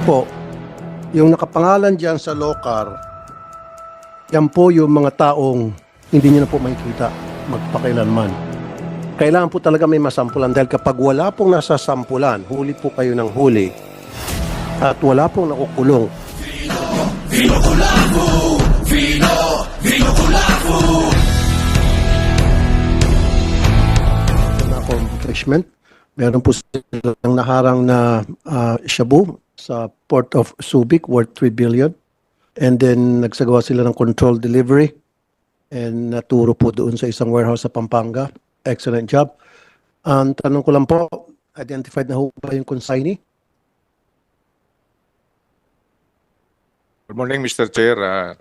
po, yung nakapangalan dyan sa locar, yan po yung mga taong hindi nyo na po makikita magpakailanman. Kailangan po talaga may masampulan dahil kapag wala pong nasa sampulan, huli po kayo ng huli at wala pong nakukulong. na accomplishment. Meron po silang naharang na ah, shabu sa Port of Subic worth 3 billion. And then nagsagawa sila ng control delivery and naturo po doon sa isang warehouse sa Pampanga. Excellent job. Ang tanong ko lang po, identified na ho ba yung consignee? Good morning, Mr. Chair. Uh,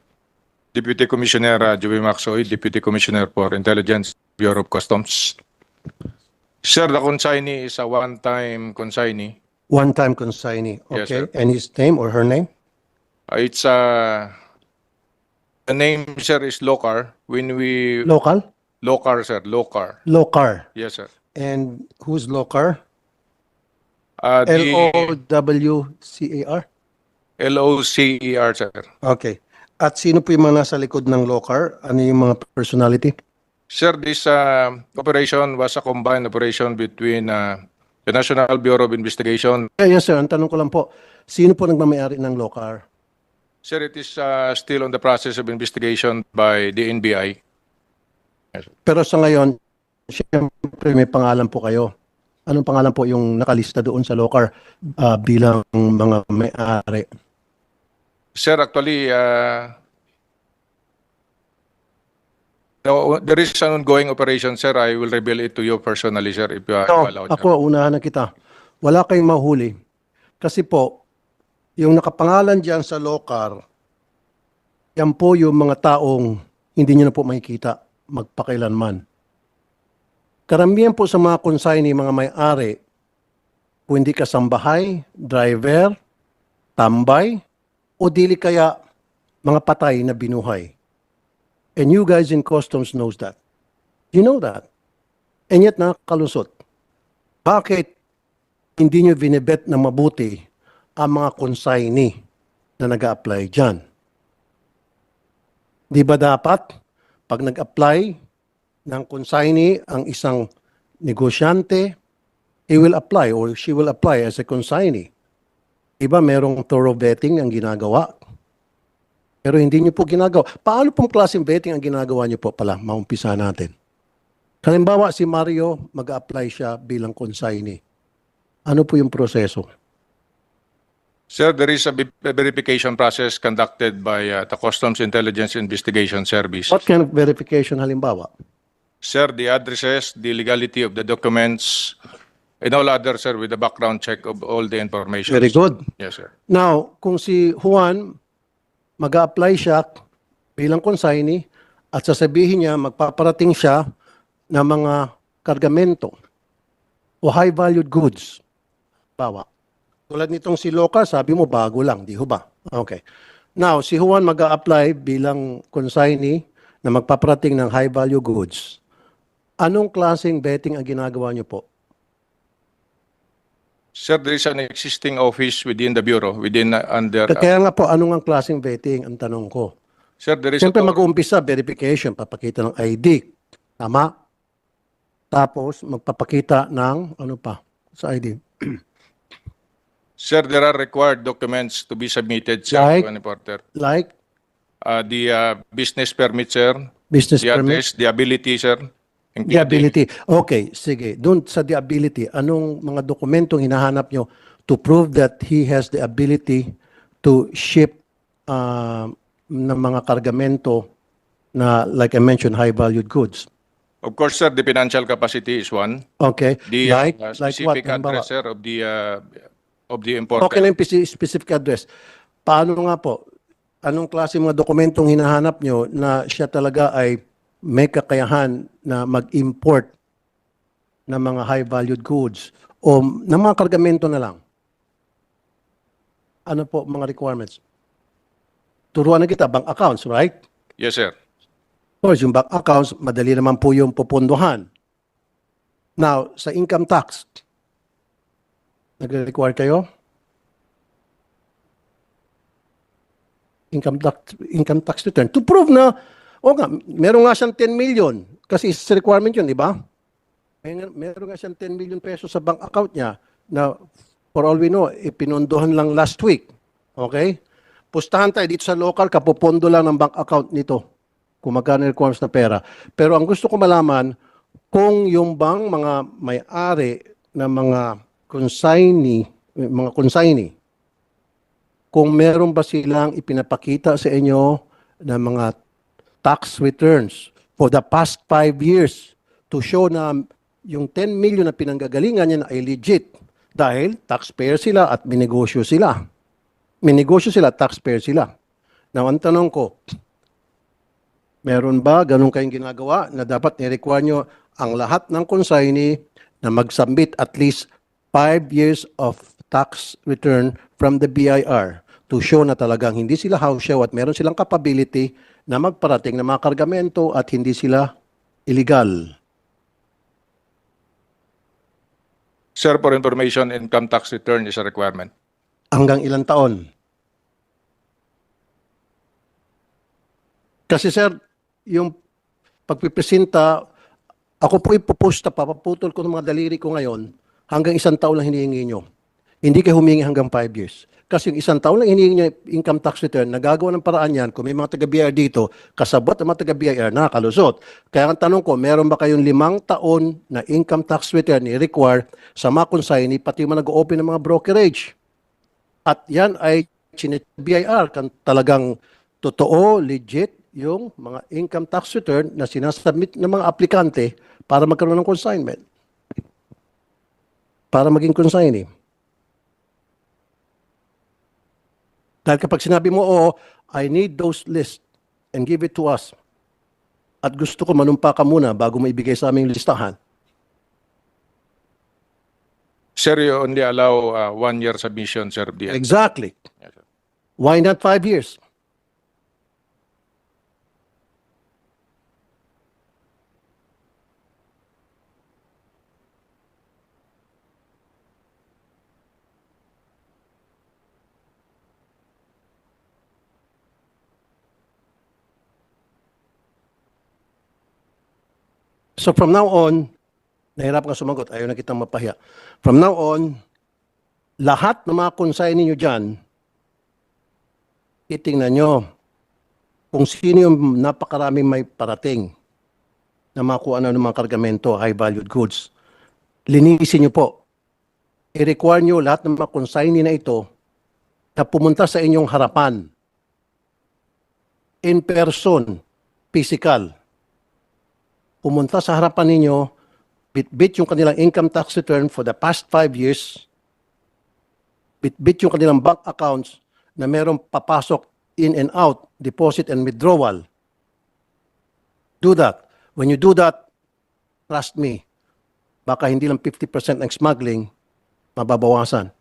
Deputy Commissioner uh, Joey Maxoy, Deputy Commissioner for Intelligence, Bureau of Customs. Sir, the consignee is a one-time consignee. One-time consignee. Yes, Okay. sir. and his name or her name? Uh, it's uh, the name, sir, is Locar. When we Local? Locar, sir, Locar. Locar. Yes, sir. And who's Locar? Uh, the L-O-W-C-A-R? L-O-C-E-R, sir. Okay. At sino po yung mga nasa likod ng Locar? Ano yung mga personality? Sir, this uh, operation was a combined operation between uh, the National Bureau of Investigation. Eh, yes, sir. Ang tanong ko lang po, sino po nagmamayari ng Locar? Sir, it is uh, still on the process of investigation by the NBI. Pero sa ngayon, siyempre may pangalan po kayo. Anong pangalan po yung nakalista doon sa Locar ah, bilang mga may-ari? Sir, actually, uh, no, there is an ongoing operation, sir. I will reveal it to you personally, sir, if you are No, allowed. ako, unahan na kita. Wala kayong mahuli. Kasi po, yung nakapangalan dyan sa Locar, yan po yung mga taong hindi nyo na po makikita magpakailanman. Karamihan po sa mga consignee, mga may-ari, kung hindi kasambahay, driver, tambay, o dili kaya mga patay na binuhay. And you guys in customs knows that. You know that. And yet nakakalusot. Bakit hindi nyo binibet na mabuti ang mga consignee na nag apply dyan? Di ba dapat, pag nag-apply ng consignee ang isang negosyante, he will apply or she will apply as a consignee. Iba merong thorough vetting ang ginagawa. Pero hindi nyo po ginagawa. Paano pong klaseng vetting ang ginagawa nyo po pala? Maumpisa natin. Halimbawa, si Mario, mag-apply siya bilang consignee. Ano po yung proseso? Sir, there is a verification process conducted by uh, the Customs Intelligence Investigation Service. What kind of verification halimbawa? Sir, the addresses, the legality of the documents, and all other, sir, with the background check of all the information. Very good. Yes, sir. Now, kung si Juan mag apply siya bilang consignee at sasabihin niya magpaparating siya ng mga kargamento o high-valued goods. Bawa. Tulad nitong si Loca, sabi mo bago lang, di ho ba? Okay. Now, si Juan mag apply bilang consignee na magpaparating ng high-value goods. Anong klaseng betting ang ginagawa niyo po? Sir, there is an existing office within the Bureau, within, uh, under, uh, Kaya nga po, anong ang klaseng betting ang tanong ko? sir, there is Siyempre mag-uumpisa, verification, papakita ng ID. Tama? Tapos, magpapakita ng, ano pa, sa ID. Sir, there are required documents to be submitted, sir, Like? to an importer. Like, Uh, the uh, business permit, sir, business the permit, address, the ability, sir. The including- ability. Okay, sige. Doon sa the ability, anong mga dokumentong hinahanap nyo to prove that he has the ability to ship uh, ng mga kargamento na, like I mentioned, high-valued goods? Of course, sir, the financial capacity is one. Okay, The uh, like, uh, like what? specific Halimbawa? address, sir, of the, uh, of the importer. Okay na yung speci- specific address. Paano nga po? Anong klase mga dokumentong hinahanap nyo na siya talaga ay may kakayahan na mag-import ng mga high-valued goods o ng mga kargamento na lang? Ano po mga requirements? Turuan na kita, bank accounts, right? Yes, sir. Of course, yung bank accounts, madali naman po yung pupunduhan. Now, sa income tax, nagre-require kayo? income tax, income tax return to prove na, o nga, meron nga siyang 10 million kasi is requirement yun, di ba? Meron nga siyang 10 million pesos sa bank account niya na for all we know, ipinondohan lang last week. Okay? Pustahan tayo dito sa local, kapupondo lang ng bank account nito kung magkano requirements na pera. Pero ang gusto ko malaman, kung yung bang mga may-ari ng mga consignee, mga consignee, kung meron ba silang ipinapakita sa inyo na mga tax returns for the past five years to show na yung 10 million na pinanggagalingan niya ay legit dahil taxpayer sila at minegosyo sila. Minegosyo sila, taxpayer sila. Now, ang tanong ko, meron ba ganun kayong ginagawa na dapat ni-require nyo ang lahat ng consignee na mag-submit at least 5 years of tax return from the BIR to show na talagang hindi sila house show at meron silang capability na magparating ng mga kargamento at hindi sila illegal. Sir, for information, income tax return is a requirement. Hanggang ilang taon? Kasi sir, yung pagpipresenta, ako po ipupusta, papaputol ko ng mga daliri ko ngayon, hanggang isang taon lang hinihingi nyo. Hindi kayo humingi hanggang 5 years. Kasi yung isang taon lang hinihingi yung income tax return, nagagawa ng paraan yan, kung may mga taga-BIR dito, kasabot ang mga taga-BIR, nakakalusot. Kaya ang tanong ko, meron ba kayong limang taon na income tax return i-require sa mga consignee, pati yung nag-open ng mga brokerage? At yan ay BIR kan talagang totoo, legit yung mga income tax return na sinasubmit ng mga aplikante para magkaroon ng consignment. Para maging consignee. Dahil kapag sinabi mo, oo, I need those lists and give it to us. At gusto ko manumpa ka muna bago mo ibigay sa aming listahan. Sir, you only allow uh, one year submission, sir. of the- Exactly. Yes, sir. Why not five years? So from now on, nahirap ka sumagot, ayaw na kitang mapahiya. From now on, lahat ng mga consignee nyo dyan, titingnan nyo kung sino yung napakaraming may parating na makuha na ng mga kargamento, high-valued goods. Linisin nyo po. I-require nyo lahat ng mga consignee na ito na pumunta sa inyong harapan. In person, physical. Pumunta sa harapan ninyo, bit-bit yung kanilang income tax return for the past five years, bit-bit yung kanilang bank accounts na merong papasok in and out, deposit and withdrawal. Do that. When you do that, trust me, baka hindi lang 50% ng smuggling, mababawasan.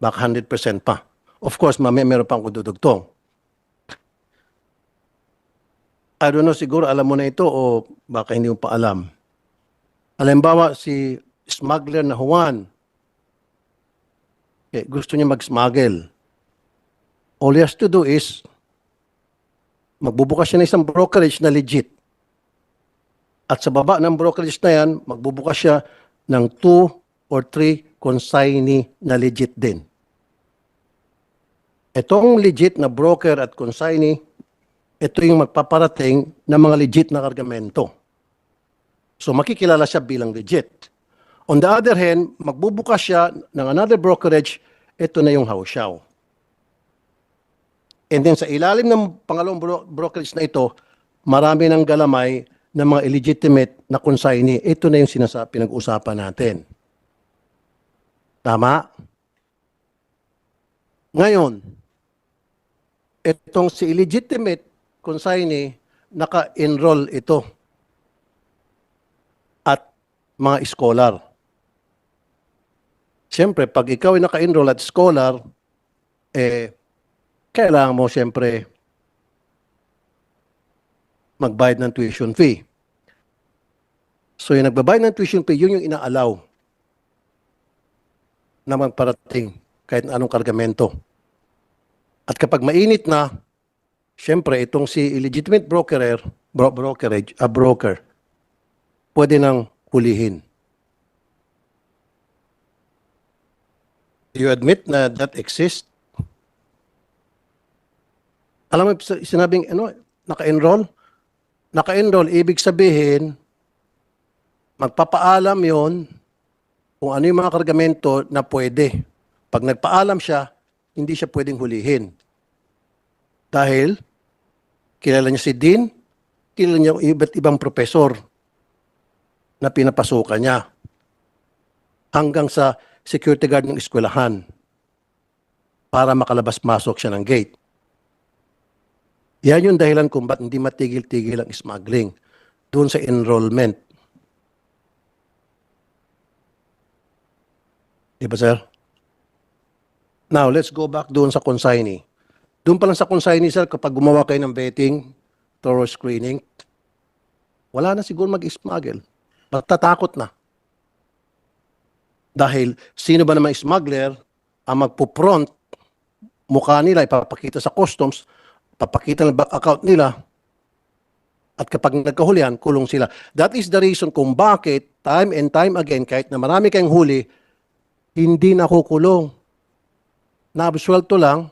Baka 100% pa. Of course, mamaya meron pang kududugtong. I don't know, siguro alam mo na ito o baka hindi mo pa alam. Halimbawa, si smuggler na Juan, okay, gusto niya mag-smuggle. All he has to do is magbubukas siya ng isang brokerage na legit. At sa baba ng brokerage na yan, magbubukas siya ng two or three consignee na legit din. Itong legit na broker at consignee, ito yung magpaparating ng mga legit na kargamento. So makikilala siya bilang legit. On the other hand, magbubukas siya ng another brokerage, ito na yung hausyaw. And then sa ilalim ng pangalawang bro- brokerage na ito, marami ng galamay ng mga illegitimate na consignee. Ito na yung sinasa pinag-usapan natin. Tama? Ngayon, itong si illegitimate consignee, naka-enroll ito at mga scholar. Siyempre, pag ikaw ay naka-enroll at scholar, eh, kailangan mo siyempre magbayad ng tuition fee. So yung nagbabayad ng tuition fee, yun yung inaalaw na magparating kahit anong kargamento. At kapag mainit na, syempre itong si illegitimate brokerer, bro- brokerage, a broker, pwede nang hulihin. Do you admit na that exists? Alam mo, sinabing, ano, naka-enroll? Naka-enroll, ibig sabihin, magpapaalam yon kung ano yung mga kargamento na pwede. Pag nagpaalam siya, hindi siya pwedeng hulihin. Dahil, kilala niya si Dean, kilala niya yung iba't ibang profesor na pinapasukan niya. Hanggang sa security guard ng eskwelahan para makalabas-masok siya ng gate. Yan yung dahilan kung ba't hindi matigil-tigil ang smuggling doon sa enrollment. Di sir? Now, let's go back doon sa consignee. Doon pa lang sa consignee, sir, kapag gumawa kayo ng betting, thorough screening, wala na siguro mag-smuggle. Matatakot na. Dahil sino ba naman smuggler ang magpo-front mukha nila, ipapakita sa customs, papakita ng bank account nila, at kapag nagkahulihan, kulong sila. That is the reason kung bakit time and time again, kahit na marami kayong huli, hindi nakukulong. Naabsuelto lang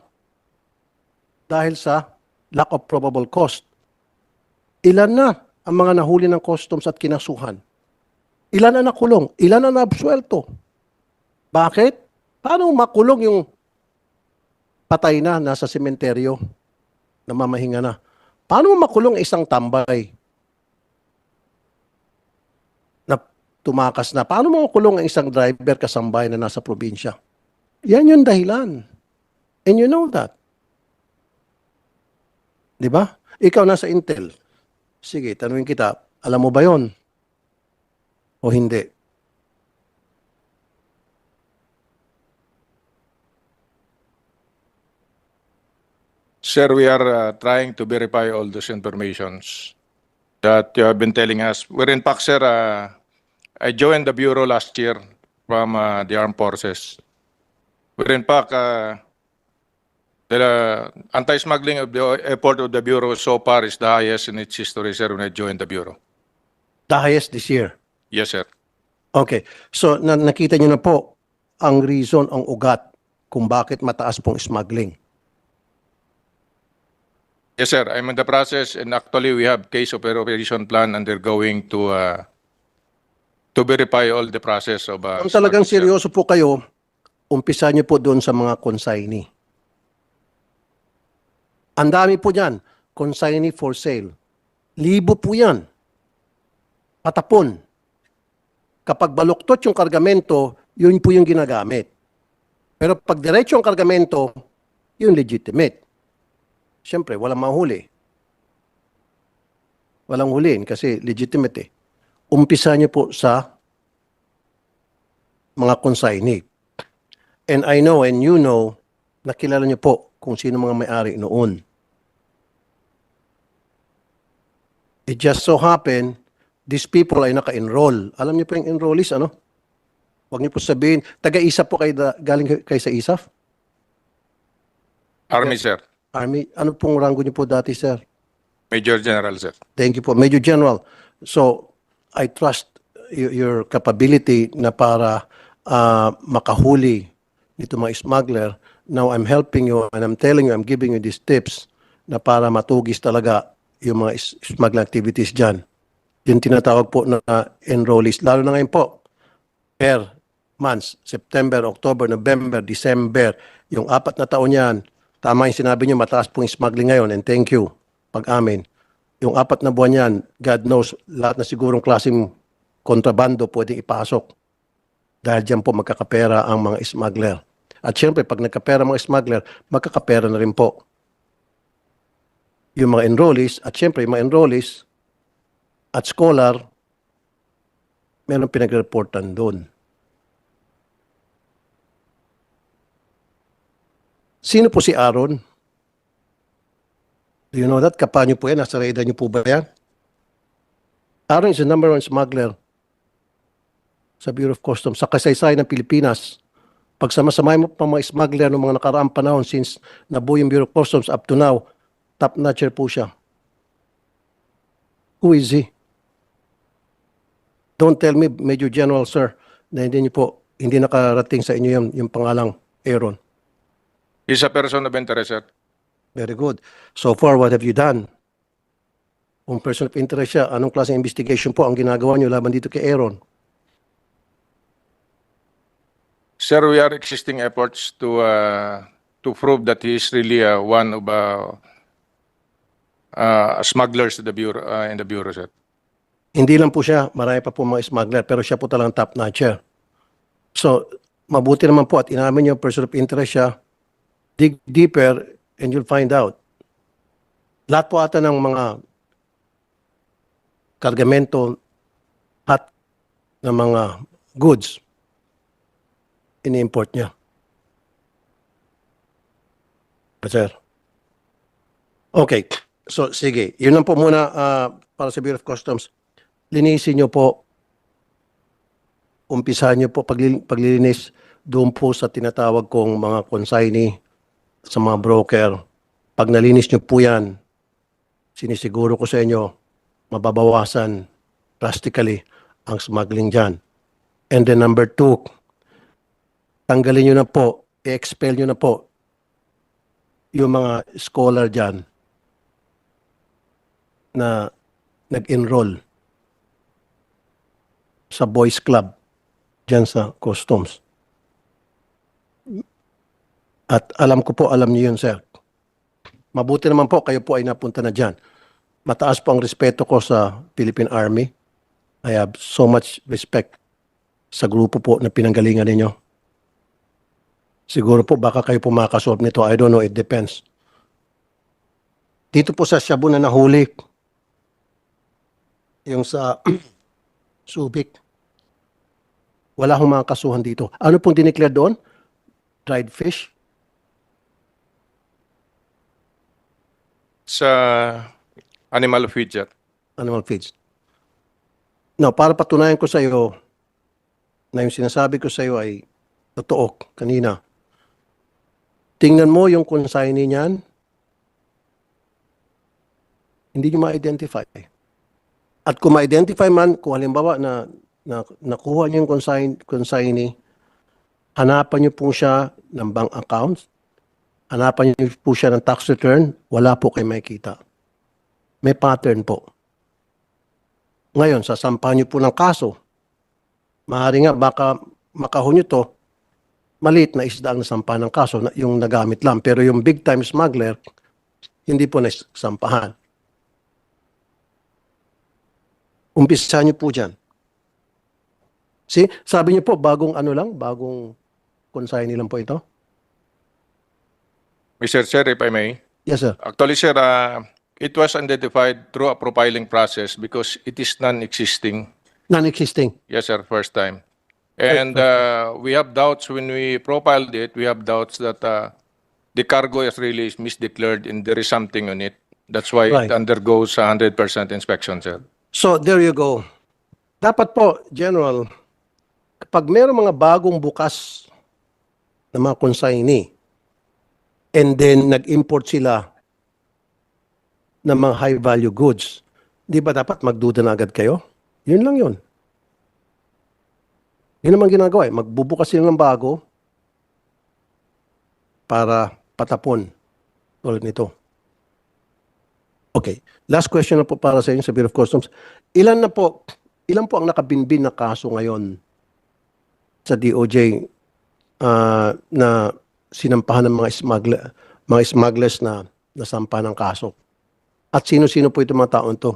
dahil sa lack of probable cost. Ilan na ang mga nahuli ng customs at kinasuhan? Ilan na nakulong? Ilan na naabsuelto? Bakit? Paano makulong yung patay na, nasa sementeryo, namamahinga na? Paano makulong isang tambay na tumakas na? Paano makulong ang isang driver kasambay na nasa probinsya? Yan yung dahilan. And you know that. Di ba? Ikaw nasa Intel. Sige, tanungin kita, alam mo ba yon? O hindi? Sir, we are uh, trying to verify all those informations that you have been telling us. We're in fact, sir, uh, I joined the Bureau last year from uh, the Armed Forces. We're in fact, uh, the uh, anti-smuggling of the effort of the Bureau so far is the highest in its history, sir, when I joined the Bureau. The highest this year. Yes, sir. Okay. So, na- nakita niyo na po ang reason, ang ugat kung bakit mataas pong smuggling. Yes, sir. I'm in the process, and actually, we have case of operation plan undergoing to uh, to verify all the process of. Uh, Kung talagang seryoso po kayo, umpisa niyo po doon sa mga consignee. Ang dami po dyan. Consignee for sale. Libo po yan. Patapon. Kapag baluktot yung kargamento, yun po yung ginagamit. Pero pag diretso ang kargamento, yun legitimate. Siyempre, walang mahuli. Walang huliin kasi legitimate eh. Umpisa niyo po sa mga consignee. And I know and you know, nakilala niyo po kung sino mga may-ari noon. It just so happen, these people ay naka-enroll. Alam niyo po yung enrollees, ano? Huwag niyo po sabihin, taga-ISAF po kayo, da- galing kayo- sa ISAF? Army, sir. Army, ano pong rango niyo po dati, sir? Major General, sir. Thank you po. Major General, so I trust y- your capability na para ah, makahuli nito mga smuggler. Now I'm helping you and I'm telling you, I'm giving you these tips na para matugis talaga yung mga smuggling activities dyan. Yung tinatawag po na enrollees. Lalo na ngayon po, per months, September, October, November, December, yung apat na taon yan, tama yung sinabi niyo, mataas pong smuggling ngayon and thank you, pag-amin. Yung apat na buwan yan, God knows, lahat na sigurong klaseng kontrabando pwedeng ipasok. Dahil dyan po magkakapera ang mga smuggler. At syempre, pag nagkapera mga smuggler, magkakapera na rin po yung mga enrollees. At syempre, yung mga enrollees at scholar, meron pinag-reportan doon. Sino po si Aaron? Do you know that? Kapanyo po yan? Nasa radar niyo po ba yan? Aaron is the number one smuggler sa Bureau of Customs sa kasaysayan ng Pilipinas. Pag samasamahin mo pa mga smuggler ng mga nakaraang panahon since nabuo yung Bureau of Customs up to now, top notcher po siya. Who is he? Don't tell me, Major General, sir, na hindi niyo po, hindi nakarating sa inyo yung, yung pangalang Aaron. He's a person of interest, sir. Very good. So far, what have you done? Kung person of interest siya, anong klaseng investigation po ang ginagawa niyo laban dito kay Aaron? Sir, we are existing efforts to uh, to prove that he is really uh, one of uh, uh, smugglers to the bureau, uh, in the bureau, sir. Hindi lang po siya, marami pa po mga smuggler, pero siya po talagang top notcher. So, mabuti naman po at inamin niyo person of interest siya, dig deeper and you'll find out. Lahat po ata ng mga kargamento at ng mga goods, ini-import niya. Sir. Okay. So, sige. Yun lang po muna ah, para sa Bureau of Customs linisin nyo po, umpisahan nyo po pagli- paglilinis doon po sa tinatawag kong mga consignee sa mga broker. Pag nalinis nyo po yan, sinisiguro ko sa inyo, mababawasan drastically ang smuggling dyan. And then number two, tanggalin nyo na po, i-expel nyo na po yung mga scholar dyan na nag-enroll sa boys club dyan sa customs. At alam ko po, alam niyo yun, sir. Mabuti naman po, kayo po ay napunta na dyan. Mataas po ang respeto ko sa Philippine Army. I have so much respect sa grupo po na pinanggalingan ninyo. Siguro po baka kayo po makasolve nito. I don't know, it depends. Dito po sa Shabu na nahuli, yung sa Subic. Wala akong mga kasuhan dito. Ano pong dineclare doon? Dried fish? Sa animal feed, sir. Animal feeds? Now, para patunayan ko sa iyo na yung sinasabi ko sa iyo ay totoo kanina. Tingnan mo yung consignee niyan. Hindi nyo ma-identify. At kung ma-identify man, kung halimbawa na, na nakuha niyo yung consign, consignee, hanapan niyo po siya ng bank accounts, hanapan niyo po siya ng tax return, wala po kayo makikita. May pattern po. Ngayon, sasampahan niyo po ng kaso. Maaari nga, baka makahon niyo to, maliit na isda ang nasampahan ng kaso, yung nagamit lang. Pero yung big time smuggler, hindi po nasampahan. Umpisahan niyo po dyan. See, sabi niyo po, bagong ano lang, bagong consignee lang po ito. Mr. Chair, if I may. Yes, sir. Actually, sir, uh, it was identified through a profiling process because it is non-existing. Non-existing. Yes, sir, first time. And uh, we have doubts when we profiled it, we have doubts that uh, the cargo is really is misdeclared and there is something on it. That's why Right. it undergoes a 100% inspection, sir. So, there you go. Dapat po, General, kapag mayroong mga bagong bukas na mga consignee, and then nag-import sila ng mga high-value goods, di ba dapat magduda na agad kayo? Yun lang yun. Yun naman ginagawa eh. Magbubukas sila ng bago para patapon tulad nito. Okay. Last question na po para sa inyo sa Bureau of Customs. Ilan na po, ilan po ang nakabinbin na kaso ngayon sa DOJ ah, na sinampahan ng mga smuggler, mga smugglers na nasampa ng kaso? At sino-sino po itong mga taon to?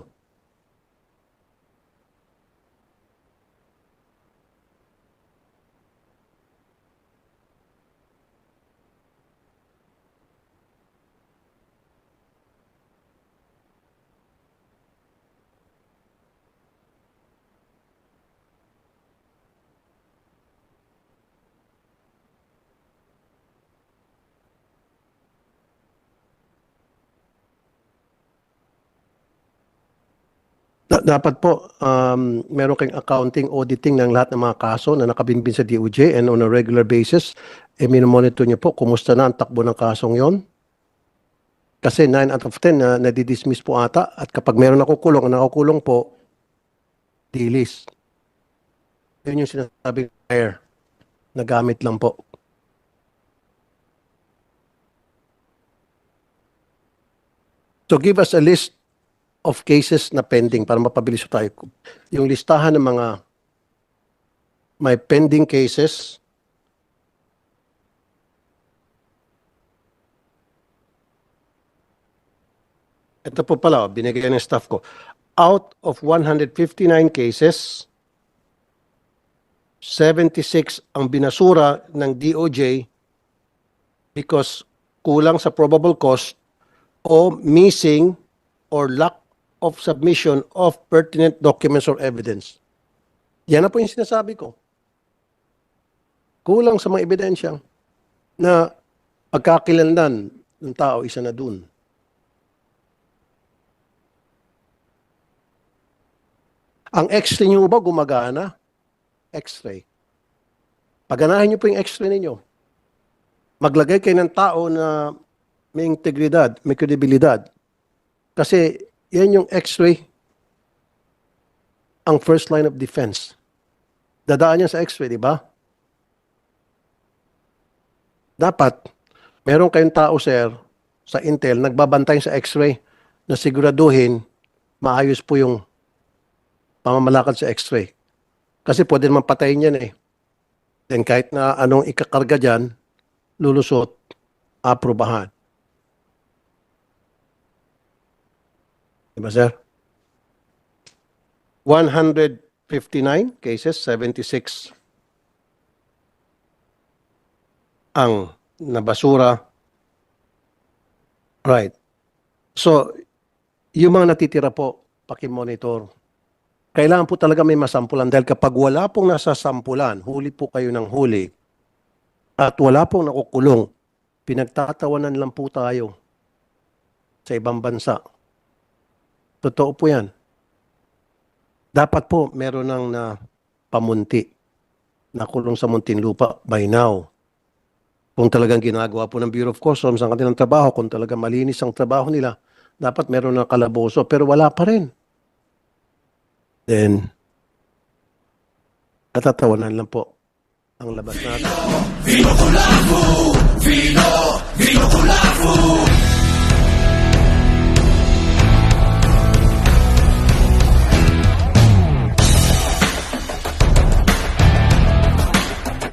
Dapat po, um, meron kayong accounting, auditing ng lahat ng mga kaso na nakabinbin sa DOJ and on a regular basis, eh minomonitor niyo po, kumusta na ang takbo ng kasong yon? Kasi 9 out of 10 na nadidismiss po ata at kapag meron nakukulong, ang nakukulong po, dilis. Yun yung sinasabi air na gamit lang po. So give us a list of cases na pending para mapabilis tayo. Yung listahan ng mga may pending cases Ito po pala, binigay ng staff ko. Out of 159 cases, 76 ang binasura ng DOJ because kulang sa probable cause o missing or lack of submission of pertinent documents or evidence. Yan na po yung sinasabi ko. Kulang sa mga ebidensya na pagkakilanlan ng tao isa na dun. Ang x-ray nyo ba gumagana? X-ray. Paganahin nyo po yung x-ray ninyo. Maglagay kayo ng tao na may integridad, may kredibilidad. Kasi yan yung x-ray ang first line of defense. Dadaan yan sa x-ray, di ba? Dapat, meron kayong tao, sir, sa Intel, nagbabantay sa x-ray na siguraduhin maayos po yung pamamalakad sa x-ray. Kasi pwede naman patayin yan eh. Then kahit na anong ikakarga dyan, lulusot, aprobahan. Diba, sir? 159 cases, 76 ang nabasura. Right. So, yung mga natitira po, pakimonitor. Kailangan po talaga may masampulan dahil kapag wala pong nasa sampulan, huli po kayo ng huli, at wala pong nakukulong, pinagtatawanan lang po tayo sa ibang bansa. Totoo po yan. Dapat po meron ng na pamunti, nakulong sa Muntinlupa by now. Kung talagang ginagawa po ng Bureau of Customs ang kanilang trabaho, kung talagang malinis ang trabaho nila, dapat meron ng kalaboso, pero wala pa rin. Then, katatawanan lang po ang labas natin.